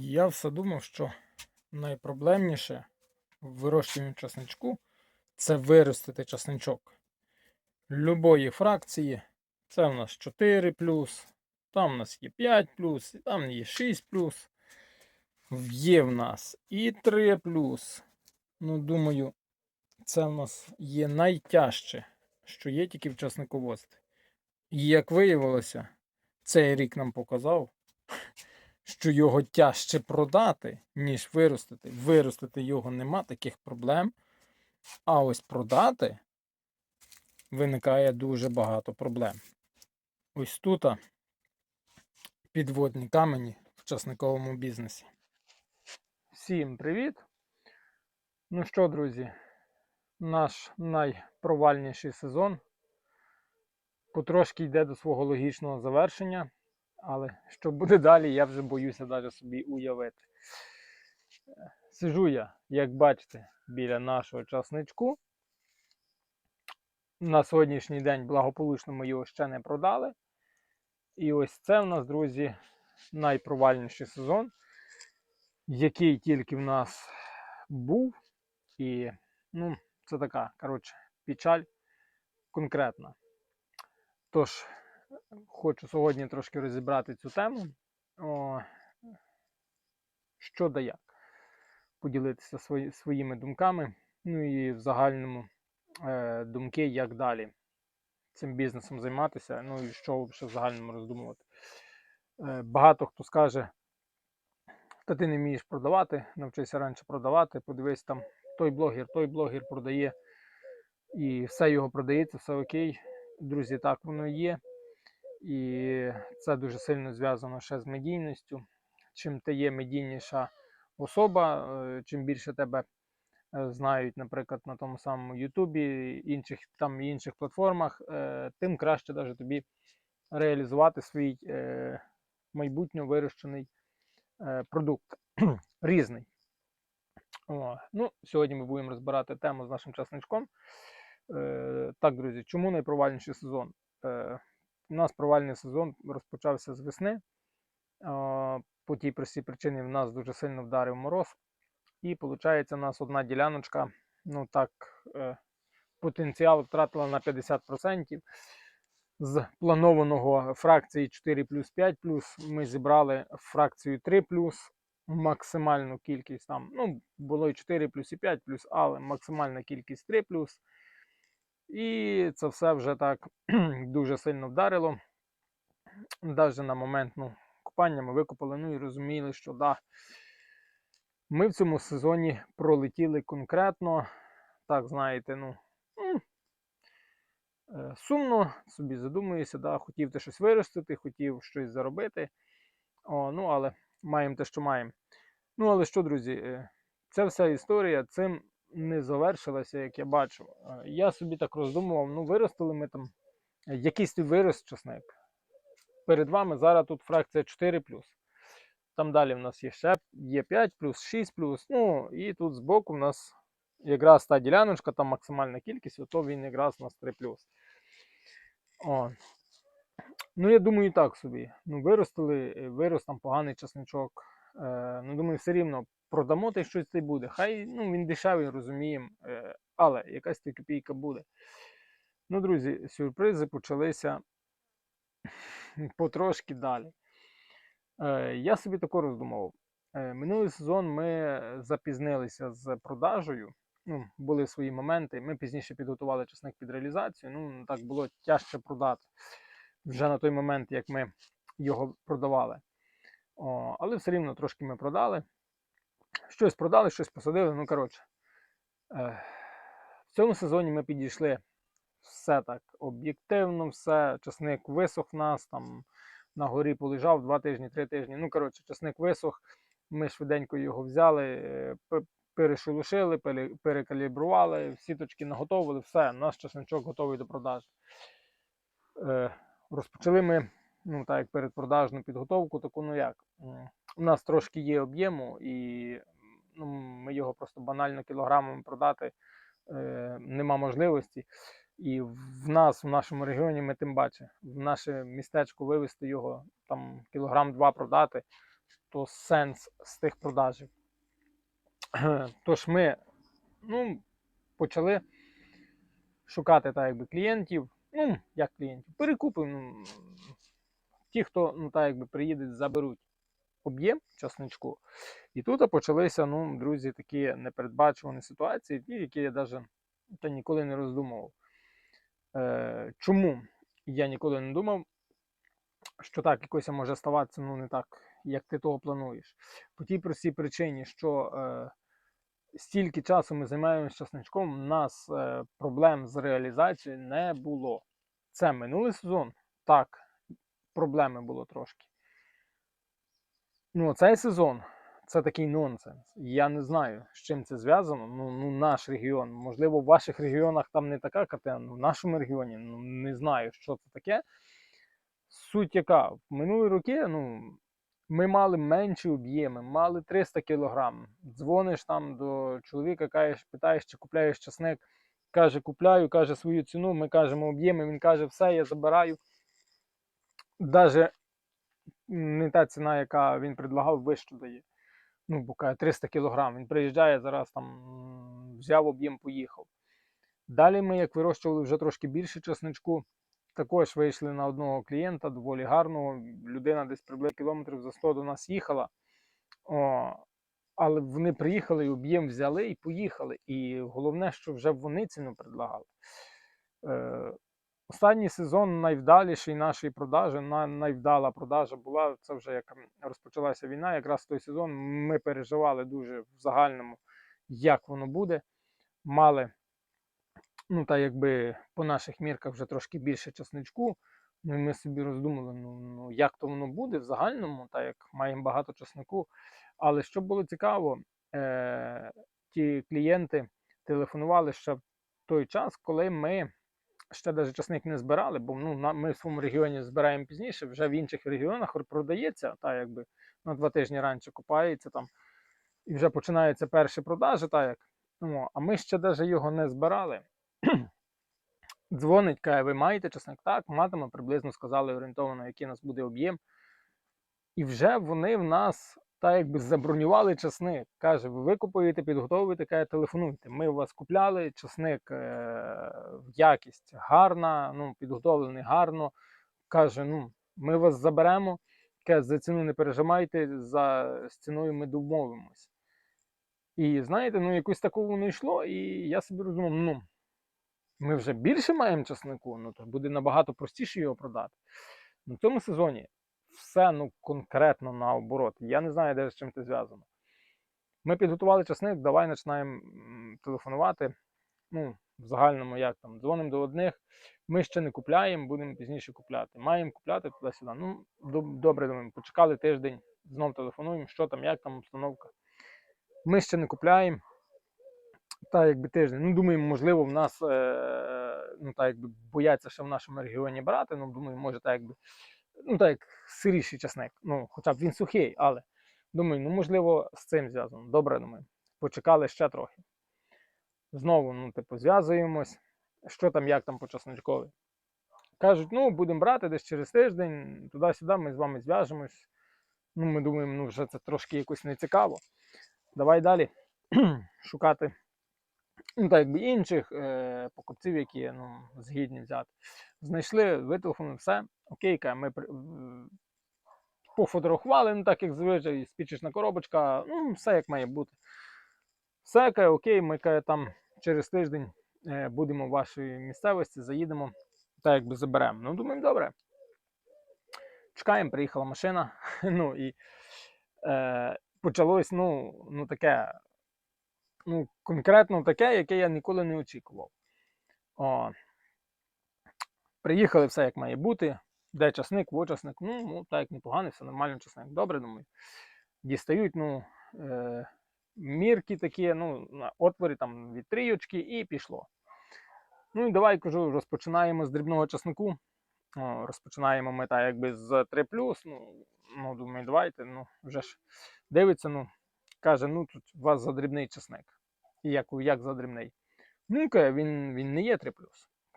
Я все думав, що найпроблемніше в вирощуванні часничку це виростити часничок. Любої фракції. Це в нас 4 там в нас є 5 там є 6 Є в нас і 3 Ну, думаю, це в нас є найтяжче, що є тільки в часниководстві. І як виявилося, цей рік нам показав, що його тяжче продати, ніж виростити. Виростити його нема таких проблем. А ось продати виникає дуже багато проблем. Ось тут підводні камені в часниковому бізнесі. Всім привіт! Ну що, друзі, наш найпровальніший сезон потрошки йде до свого логічного завершення. Але що буде далі, я вже боюся навіть собі уявити. Сижу я, як бачите, біля нашого часничку. На сьогоднішній день благополучно ми його ще не продали. І ось це в нас, друзі, найпровальніший сезон, який тільки в нас був. І, ну, це така, коротше, печаль конкретна. Тож, Хочу сьогодні трошки розібрати цю тему. О, Що да як. Поділитися свої, своїми думками. Ну і в загальному е, думки, як далі цим бізнесом займатися. Ну і що в загальному роздумувати. Е, Багато хто скаже, та ти не вмієш продавати, навчися раніше продавати, подивись там, той блогер, той блогер продає, і все його продається, все окей. Друзі, так воно є. І це дуже сильно зв'язано ще з медійністю. Чим ти є медійніша особа, е, чим більше тебе е, знають, наприклад, на тому самому Ютубі, інших там інших платформах, е, тим краще даже тобі реалізувати свій майбутньо вирощений продукт різний. О, ну, Сьогодні ми будемо розбирати тему з нашим часничком. Так, друзі, чому найпровальніший сезон? У нас провальний сезон розпочався з весни. По тій простій причині в нас дуже сильно вдарив мороз. І виходить, у нас одна діляночка, ну так, е, потенціал втратила на 50%. З планованого фракції 4 плюс 5 плюс ми зібрали фракцію 3 плюс, максимальну кількість там, ну, було і 4 плюс і 5 плюс, але максимальна кількість 3 плюс. І це все вже так дуже сильно вдарило. Навіть на момент ну, купання ми викопали, ну і розуміли, що да, ми в цьому сезоні пролетіли конкретно. Так, знаєте, ну, е, сумно, собі задумуєшся, да, хотів ти щось виростити, хотів щось заробити. О, Ну, але маємо те, що маємо. Ну, але що, друзі, е, ця вся історія цим не завершилася, як я бачу. Я собі так роздумував, ну виростили ми там якийсь вирос часник. Перед вами зараз тут фракція 4. Там далі в нас є ще є 5 6 Ну і тут збоку в нас якраз та діляночка, там максимальна кількість, ото він якраз у нас 3 О. Ну, я думаю, і так собі. Ну, Виростили, е, вирос там поганий часничок. Е, Ну, думаю, все рівно продамо те щось це буде. Хай ну, він дешевий, розуміємо, е, але якась та копійка буде. Ну, друзі, сюрпризи почалися потрошки далі. Е, я собі тако роздумував. Е, минулий сезон ми запізнилися з продажею. Ну, Були свої моменти. Ми пізніше підготували часник під реалізацію. Ну, так було тяжче продати вже на той момент, як ми його продавали. О, Але все рівно трошки ми продали. Щось продали, щось посадили. Ну, коротше, в цьому сезоні ми підійшли все так об'єктивно, все. Часник висох в нас, там на горі полежав два тижні, три тижні. Ну, коротше, часник висох. Ми швиденько його взяли, перешелушили, перекалібрували, сіточки наготовили, все, наш часничок готовий до продажі. Е, розпочали ми ну, так як передпродажну підготовку, таку ну як. У нас трошки є об'єму, і ну, ми його просто банально кілограмами продати е, нема можливості. І в нас, в нашому регіоні, ми тим бачимо, в наше містечко вивезти його там кілограм два продати, то сенс з тих продажів. Тож ми ну, почали шукати так, якби, клієнтів. Ну, як клієнтів, перекупив. Ну, ті, хто ну, так, якби, приїдуть, заберуть об'єм часничку. І тут почалися, ну, друзі, такі непередбачувані ситуації, які я навіть та ніколи не роздумував. Е, чому я ніколи не думав, що так якось може ставатися ну, не так, як ти того плануєш. По тій простій причині, що е, стільки часу ми займаємося часничком, у нас е, проблем з реалізацією не було. Це минулий сезон. Так, проблеми було трошки. Ну, цей сезон це такий нонсенс. Я не знаю, з чим це зв'язано. Ну, ну, наш регіон. Можливо, в ваших регіонах там не така картина, ну, в нашому регіоні ну, не знаю, що це таке. Суть яка, в минулі роки ну, ми мали менші об'єми, мали 300 кг. Дзвониш там до чоловіка, кажеш, питаєш, чи купляєш часник. Каже, купляю, каже свою ціну, ми кажемо об'єми, він каже, все, я забираю. Даже не та ціна, яка він предлагав, вищу дає. Ну, бо каже, 300 кг. Він приїжджає, зараз там взяв об'єм, поїхав. Далі ми, як вирощували вже трошки більше часничку, також вийшли на одного клієнта, доволі гарного. Людина десь приблизно кілометрів за 100 до нас їхала. О, але вони приїхали об'єм взяли і поїхали. І головне, що вже вони ціну предлагали. Е, Останній сезон найвдаліший нашої продажі, на- найвдала продажа була. Це вже як розпочалася війна. Якраз той сезон ми переживали дуже в загальному, як воно буде. Мали, ну та якби по наших мірках вже трошки більше часничку. Ну і ми собі роздумали, ну, ну як то воно буде в загальному, так як маємо багато часнику. Але що було цікаво, е- ті клієнти телефонували ще в той час, коли ми ще навіть часник не збирали, бо ну, ми в своєму регіоні збираємо пізніше, вже в інших регіонах продається, та якби на два тижні раніше купається там, і вже починаються перші продажі, та як. Ну, а ми ще навіть його не збирали. Дзвонить, каже, ви маєте часник? Так, матиме, приблизно сказали орієнтовано, який у нас буде об'єм. І вже вони в нас так якби забронювали часник. Каже, ви викупуєте, підготовуєте, каже, телефонуйте. Ми у вас купляли, часник е- якість гарна, ну, підготовлений гарно. Каже, ну, ми вас заберемо. Каже, за ціну не пережимайте, за з ціною ми домовимось. І знаєте, ну якось такого воно йшло, і я собі розумів, ну, ми вже більше маємо часнику, ну то буде набагато простіше його продати. На цьому сезоні все ну, конкретно наоборот. Я не знаю, де з чим це зв'язано. Ми підготували часник, давай починаємо телефонувати. Ну, в загальному, як там, дзвонимо до одних. Ми ще не купляємо, будемо пізніше купляти. Маємо купляти туди-сюди. Ну, добре, думаємо, почекали тиждень, знов телефонуємо, що там, як там обстановка. Ми ще не купляємо. Та якби тиждень. Ну, думаємо, можливо, в нас е, ну, так, якби бояться ще в нашому регіоні брати. Ну, думаю, може, так якби ну так як сиріший часник. Ну, хоча б він сухий, але думаю, ну можливо, з цим зв'язано. Добре, думаю. Почекали ще трохи. Знову, ну, типу, зв'язуємось. Що там, як там по часничкові. Кажуть, ну, будемо брати десь через тиждень, туди-сюди, ми з вами зв'яжемось. Ну, ми думаємо, ну, вже це трошки якось не цікаво. Давай далі шукати ну, так якби інших е, покупців, які ну, згідні взяти. Знайшли, вителефонували, все. Окей, ми пофотографували, ну так як звичай, спічечна коробочка, ну, все як має бути. Все, каже, окей, ми каже, там через тиждень е, будемо в вашій місцевості, заїдемо та якби заберемо. Ну, думаємо, добре. Чекаємо, приїхала машина. Ну і е, почалось ну, ну, таке, ну, конкретно таке, яке я ніколи не очікував. О, приїхали все як має бути. Де часник, во часник. Ну, ну так, непоганий, все нормально, часник. Добре, думаю. Дістають, ну, е, мірки такі, ну, на отворі там від трійочки і пішло. Ну і давай кажу, розпочинаємо з дрібного часнику. О, розпочинаємо ми так якби з 3 ну, ну, думаю, давайте, ну, вже ж дивиться, ну, каже, ну тут у вас задрібний часник. І як, як задрібний? Ну, каже, він, він не є 3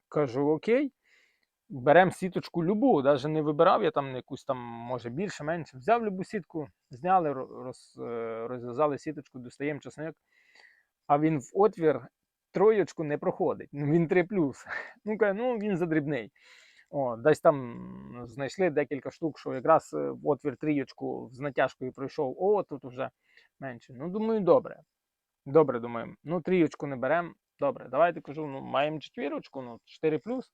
Кажу, окей. беремо сіточку любу, навіть не вибирав я там якусь там, може більше, менше. Взяв любу сітку, зняли, роз, е, розв'язали сіточку, достаємо часник, а він в отвір троєчку не проходить. Ну, він 3. Ну, каже, ну він задрібний. О, десь там знайшли декілька штук, що якраз е, в отвір трієчку з натяжкою пройшов. О, тут вже менше. Ну, думаю, добре. Добре, думаю. Ну, трієчку не беремо. Добре, давайте кажу, ну, маємо четвірочку, ну, 4 плюс.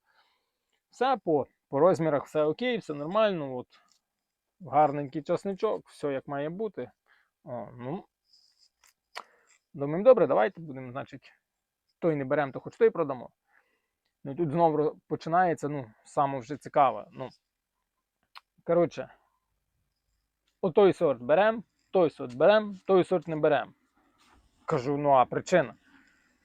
Все по, по розмірах, все окей, все нормально. От, гарненький часничок, все як має бути. О, ну, думаємо, добре, давайте будемо, значить, той не беремо, то хоч той продамо. Ну тут знову починається, ну, саме вже цікаве. Ну, коротше, отой сорт беремо, той сорт беремо, той сорт не беремо. Кажу, ну а причина?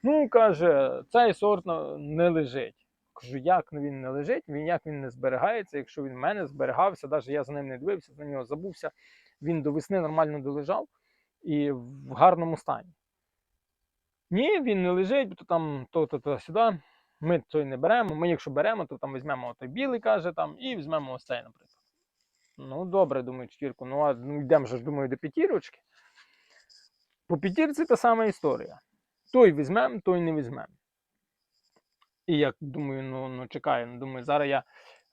Ну, каже, цей сорт не лежить. Кажу, як він не лежить, він як він не зберігається, якщо він в мене зберігався, навіть я за ним не дивився, на нього забувся, він до весни нормально долежав і в гарному стані. Ні, він не лежить, то там то-то то сюди. Ми той не беремо. Ми, якщо беремо, то там візьмемо той білий, каже, там, і візьмемо ось цей, наприклад. Ну, добре, думаю, четвірку. Ну, а ну, йдемо ж, думаю, до п'ятірочки. По п'ятірці та сама історія. Той візьмемо, той не візьмемо. І як думаю, ну, ну чекаю, ну, думаю, зараз я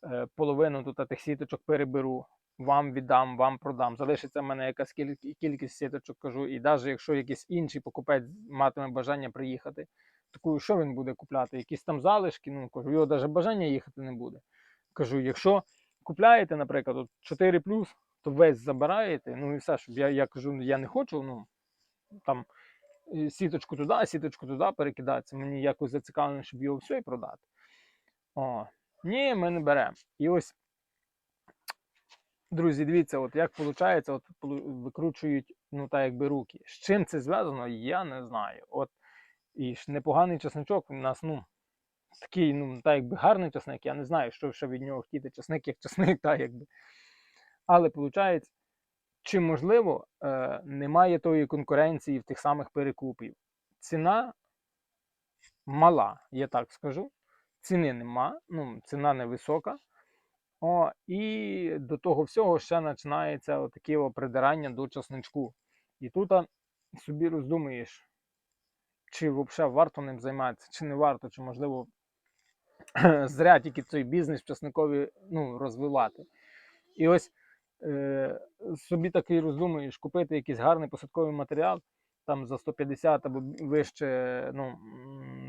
е, половину тут тих сіточок переберу, вам віддам, вам продам. Залишиться в мене якась кіль- кількість сіточок, кажу, і навіть якщо якийсь інший покупець матиме бажання приїхати, таку, що він буде купляти? Якісь там залишки, ну кажу, його навіть бажання їхати не буде. Кажу, якщо купляєте, наприклад, от 4 то весь забираєте, ну і все, щоб я, я кажу, я не хочу, ну там е, сіточку туди, сіточку туди перекидатися. Мені якось зацікавлено, щоб його все і продати. О, ні, ми не беремо. І ось, друзі, дивіться, от як виходить, от викручують, ну так якби руки. З чим це зв'язано, я не знаю. От і ж непоганий чесничок у нас, ну, такий, ну, так якби гарний чесник, я не знаю, що ще від нього хотіти. Чесник як чесник, так якби. Але виходить, чи можливо е, немає тої конкуренції в тих самих перекупів. Ціна мала, я так скажу. Ціни нема, ну, ціна невисока. О, і до того всього ще починається таке придирання до часничку. І тут собі роздумуєш, чи взагалі варто ним займатися, чи не варто, чи можливо зря тільки цей бізнес часникові ну, розвивати. І ось е, собі такий роздумуєш, купити якийсь гарний посадковий матеріал, там за 150 або вище, ну,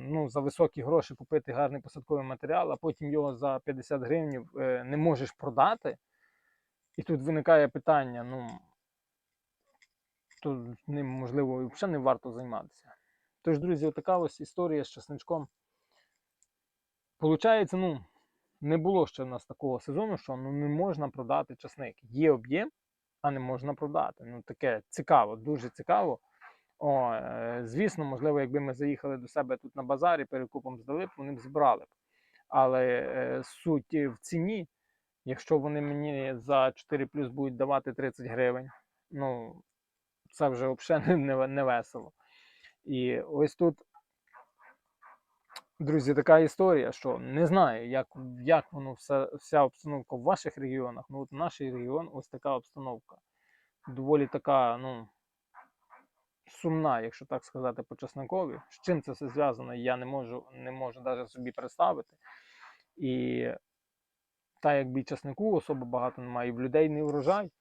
ну, за високі гроші купити гарний посадковий матеріал, а потім його за 50 гривень е, не можеш продати. І тут виникає питання: ну, то ним, можливо, взагалі не варто займатися. Тож, друзі, така ось історія з часничком. Получається, ну, не було ще в нас такого сезону, що ну, не можна продати часник. Є об'єм, а не можна продати. Ну, таке цікаво, дуже цікаво. О, е, звісно, можливо, якби ми заїхали до себе тут на базарі, перекупом здали б, вони б збирали б. Але е, суть в ціні, якщо вони мені за 4 плюс будуть давати 30 гривень, ну це вже взагалі не весело. І ось тут, друзі, така історія, що не знаю, як, як воно все, вся обстановка в ваших регіонах. Ну, от наш регіон ось така обстановка. Доволі така, ну, сумна, якщо так сказати, по чеснокові. З чим це все зв'язано, я не можу, не можу навіть собі представити. І та якби і часнику особо багато немає, і в людей не врожай.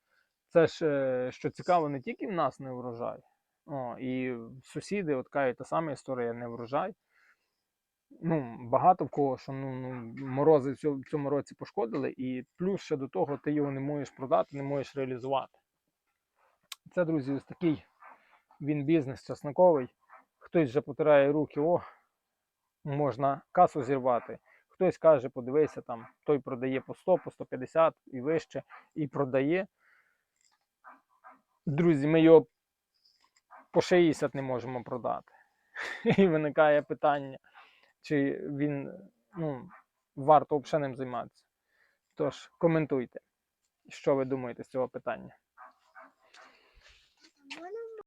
Це ж, е, що цікаво, не тільки в нас не врожай, о, і сусіди, от кажуть, та сама історія не врожай. Ну, багато в кого, що ну, ну, морози в цьому, році пошкодили, і плюс ще до того ти його не можеш продати, не можеш реалізувати. Це, друзі, ось такий він бізнес часниковий. Хтось вже потирає руки, о, можна касу зірвати. Хтось каже, подивися, там той продає по 100, по 150 і вище, і продає. Друзі, ми його по 60 не можемо продати. І виникає питання, чи він ну, варто взагалі ним займатися. Тож, коментуйте, що ви думаєте з цього питання.